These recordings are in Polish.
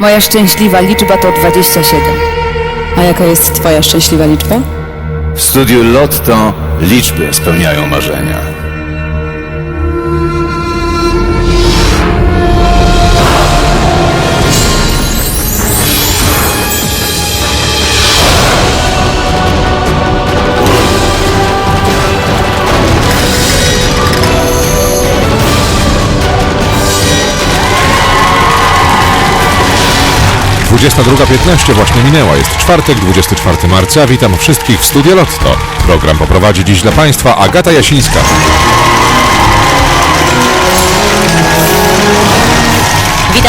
Moja szczęśliwa liczba to 27. A jaka jest twoja szczęśliwa liczba? W studiu Lotto liczby spełniają marzenia. Dwudziesta 15 właśnie minęła. Jest czwartek, 24 marca. Witam wszystkich w Studio Lotto. Program poprowadzi dziś dla Państwa Agata Jasińska.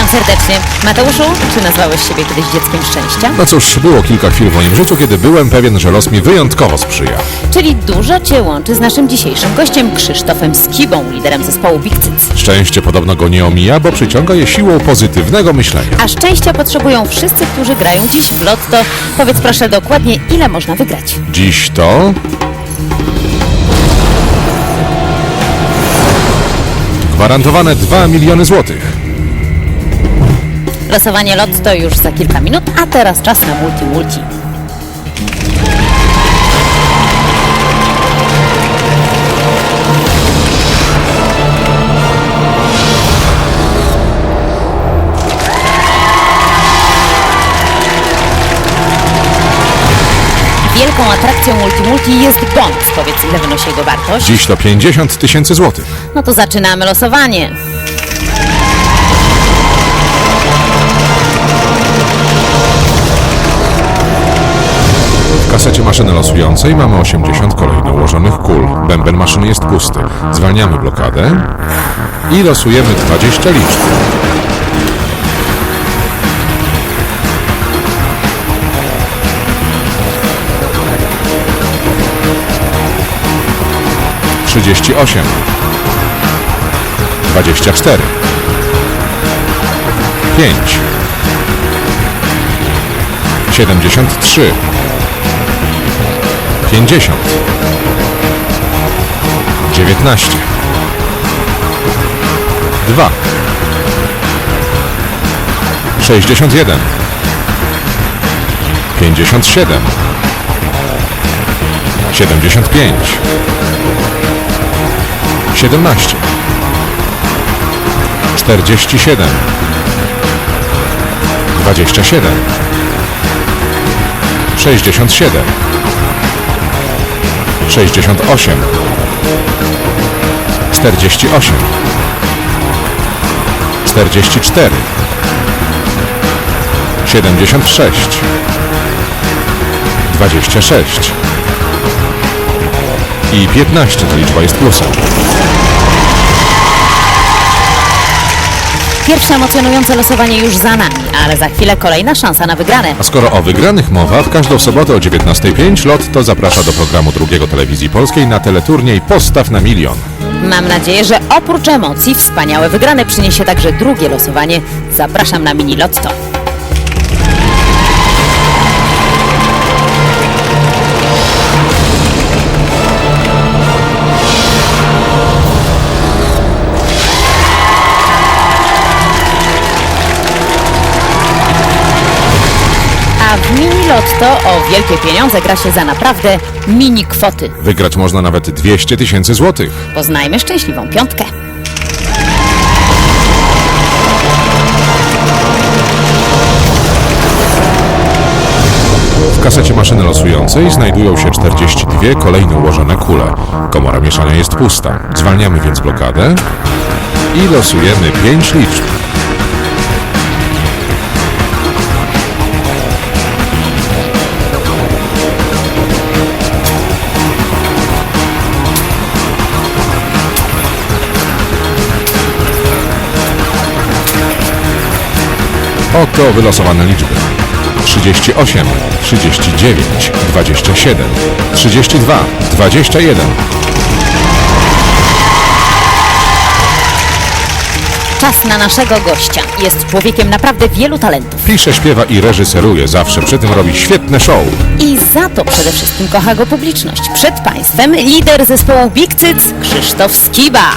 Witam serdecznie. Mateuszu, czy nazwałeś siebie kiedyś dzieckiem szczęścia? No cóż, było kilka chwil w moim życiu, kiedy byłem pewien, że los mi wyjątkowo sprzyja. Czyli dużo Cię łączy z naszym dzisiejszym gościem Krzysztofem Skibą, liderem zespołu Big Cyc. Szczęście podobno go nie omija, bo przyciąga je siłą pozytywnego myślenia. A szczęścia potrzebują wszyscy, którzy grają dziś w lotto. Powiedz proszę dokładnie, ile można wygrać. Dziś to... Gwarantowane 2 miliony złotych. Losowanie lotto już za kilka minut, a teraz czas na multi-multi. Wielką atrakcją multi-multi jest bonus. Powiedz, ile wynosi jego wartość? Dziś to 50 tysięcy złotych. No to zaczynamy losowanie. W kasecie maszyny losującej mamy 80 kolejno ułożonych kul. Bęben maszyny jest pusty. Zwalniamy blokadę i losujemy 20 liczb. Trzydzieści osiem, dwadzieścia cztery, pięć, siedemdziesiąt trzy. 50 19 2 61 57 75 17 47 27 67 68 48 44 76 26 i 15 to liczba jest plusem. Pierwsze emocjonujące losowanie już za nami, ale za chwilę kolejna szansa na wygrane. A skoro o wygranych mowa, w każdą sobotę o 19.05 Lotto zaprasza do programu drugiego Telewizji Polskiej na teleturniej Postaw na milion. Mam nadzieję, że oprócz emocji wspaniałe wygrane przyniesie także drugie losowanie. Zapraszam na mini lotto. Lotto o wielkie pieniądze gra się za naprawdę mini kwoty. Wygrać można nawet 200 tysięcy złotych. Poznajmy szczęśliwą piątkę. W kasecie maszyny losującej znajdują się 42 kolejne ułożone kule. Komora mieszania jest pusta. Zwalniamy więc blokadę i losujemy 5 liczb. Oto wylosowane liczby. 38, 39, 27, 32, 21. Czas na naszego gościa. Jest człowiekiem naprawdę wielu talentów. Pisze, śpiewa i reżyseruje, zawsze przy tym robi świetne show. I za to przede wszystkim kocha go publiczność. Przed Państwem lider zespołu Big Cyc Krzysztof Skiba.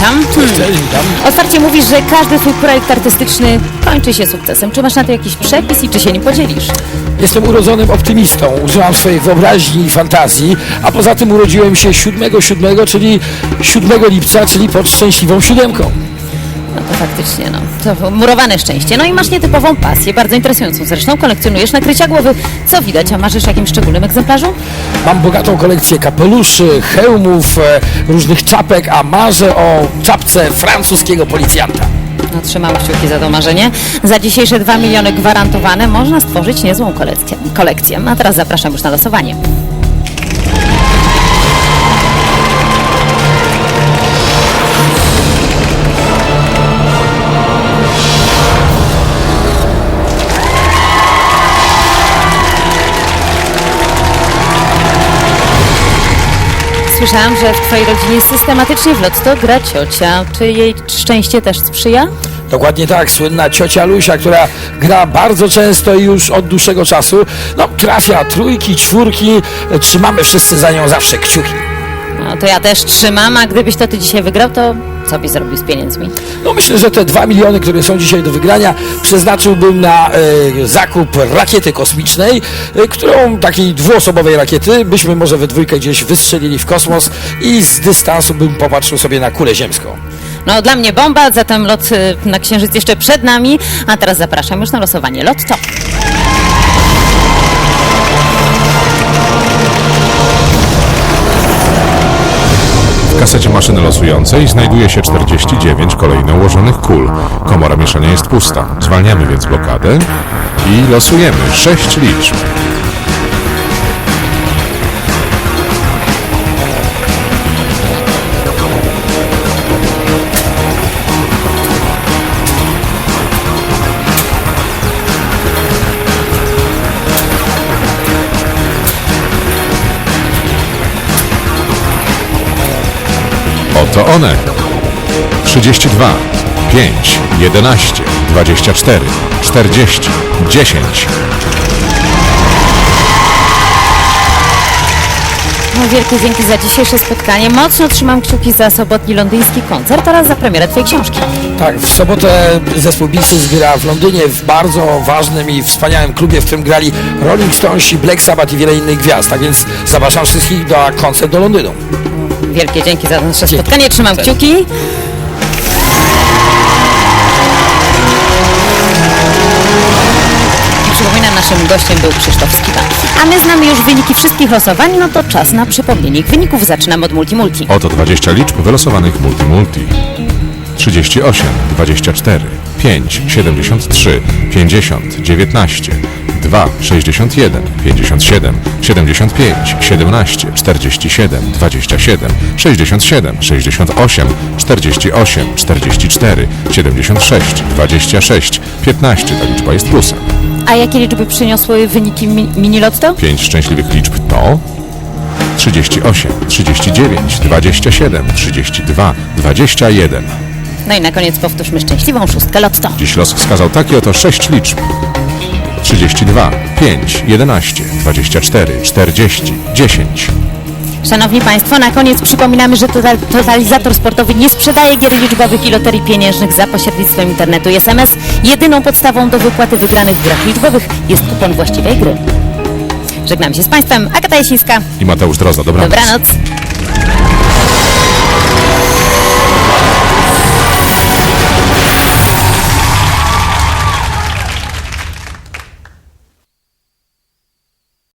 Dobry, cześć. Otwarcie mówisz, że każdy twój projekt artystyczny kończy się sukcesem. Czy masz na to jakiś przepis i czy się nim podzielisz? Jestem urodzonym optymistą, używam swojej wyobraźni i fantazji, a poza tym urodziłem się 7-7, czyli 7 lipca, czyli pod szczęśliwą siódemką. No to faktycznie, no. To murowane szczęście. No i masz nietypową pasję, bardzo interesującą zresztą. Kolekcjonujesz nakrycia głowy. Co widać, a marzysz jakimś szczególnym egzemplarzu? Mam bogatą kolekcję kapeluszy, hełmów, e, różnych czapek, a marzę o czapce francuskiego policjanta. No, trzymam kciuki za to marzenie. Za dzisiejsze 2 miliony gwarantowane można stworzyć niezłą kolekcję. kolekcję. A teraz zapraszam już na losowanie. Słyszałam, że w Twojej rodzinie systematycznie w lotto gra ciocia. Czy jej szczęście też sprzyja? Dokładnie tak, słynna ciocia Lusia, która gra bardzo często i już od dłuższego czasu. No, trafia trójki, czwórki, trzymamy wszyscy za nią zawsze kciuki. No to ja też trzymam, a gdybyś to ty dzisiaj wygrał, to co byś zrobił z pieniędzmi? No myślę, że te dwa miliony, które są dzisiaj do wygrania, przeznaczyłbym na e, zakup rakiety kosmicznej, e, którą, takiej dwuosobowej rakiety, byśmy może we dwójkę gdzieś wystrzelili w kosmos i z dystansu bym popatrzył sobie na kulę ziemską. No dla mnie bomba, zatem lot y, na Księżyc jeszcze przed nami, a teraz zapraszam już na losowanie Lotto. Kasecie maszyny losującej znajduje się 49 kolejno ułożonych kul. Komora mieszania jest pusta. Zwalniamy więc blokadę i losujemy 6 liczb. Oto one. 32, 5, 11, 24, 40, 10. No wielkie dzięki za dzisiejsze spotkanie. Mocno trzymam kciuki za sobotni londyński koncert oraz za premierę Twojej książki. Tak, w sobotę zespół Beatles gra w Londynie w bardzo ważnym i wspaniałym klubie, w którym grali Rolling Stonesi, Black Sabbath i wiele innych gwiazd. Tak więc zapraszam wszystkich na koncert do Londynu. Wielkie dzięki za nasze Dzięki. spotkanie. Trzymam Cześć. kciuki. I Przypominam, naszym gościem był Krzysztof Skiba. A my znamy już wyniki wszystkich losowań, no to czas na przypomnienie ich wyników. Zaczynamy od Multi Multi. Oto 20 liczb wylosowanych multi-multi. 38, 24, 5, 73, 50, 19, 2, 61, 57, 75, 17, 47, 27, 67, 68, 48, 44, 76, 26, 15. Ta liczba jest plusem. A jakie liczby przyniosły wyniki mi mini lotto? 5 szczęśliwych liczb to 38, 39, 27, 32, 21. No i na koniec powtórzmy szczęśliwą szóstkę lotto. Dziś los wskazał takie oto 6 liczb. 32, 5, 11, 24, 40, 10. Szanowni Państwo, na koniec przypominamy, że total, Totalizator Sportowy nie sprzedaje gier liczbowych i loterii pieniężnych za pośrednictwem internetu i SMS. Jedyną podstawą do wypłaty wygranych w grach liczbowych jest kupon właściwej gry. Żegnam się z Państwem, Agata Jasińska. I Mateusz Drozda, dobranoc. Dobranoc.